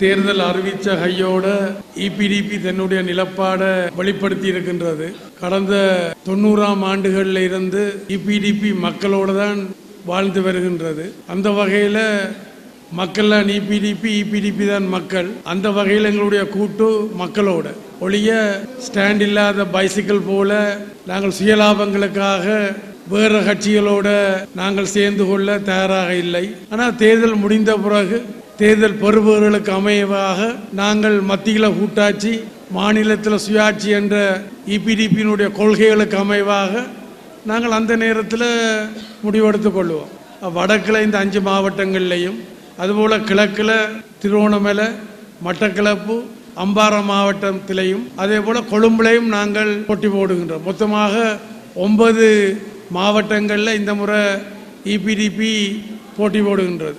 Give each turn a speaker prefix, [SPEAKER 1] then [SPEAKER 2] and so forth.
[SPEAKER 1] தேர்தல் அறிவித்த கையோட இபிடிபி தன்னுடைய நிலப்பாடை வெளிப்படுத்தி இருக்கின்றது. கடந்த தொண்ணூறாம் ஆண்டுகளில் இருந்து இபிடிபி மக்களோடு தான் வாழ்ந்து வருகின்றது. அந்த வகையில் மக்கள்லாம் இபிடிபி இபிடிபி தான் மக்கள். அந்த வகையில் எங்களுடைய கூட்டு மக்களோட. ஒழிய ஸ்டாண்ட் இல்லாத பைசிக்கிள் போல நாங்கள் சுயலாபங்களுக்காக வேறு கட்சிகளோட நாங்கள் சேர்ந்து கொள்ள தயாராக இல்லை. ஆனால் தேர்தல் முடிந்த பிறகு தேர்தல் பெறுபவர்களுக்கு அமைவாக நாங்கள் மத்தியில் கூட்டாட்சி மாநிலத்தில் சுயாட்சி என்ற இபிடிபியினுடைய கொள்கைகளுக்கு அமைவாக நாங்கள் அந்த நேரத்தில் முடிவெடுத்துக் கொள்வோம். வடக்கில் இந்த அஞ்சு மாவட்டங்கள்லையும் அதுபோல் கிழக்கில் திருவோணமலை மட்டக்கிழப்பு அம்பாறை மாவட்டத்திலையும் அதே போல் கொழும்புலையும் நாங்கள் போட்டி போடுகின்றோம். மொத்தமாக ஒன்பது மாவட்டங்களில் இந்த முறை இபிடிபி போட்டி போடுகின்றது.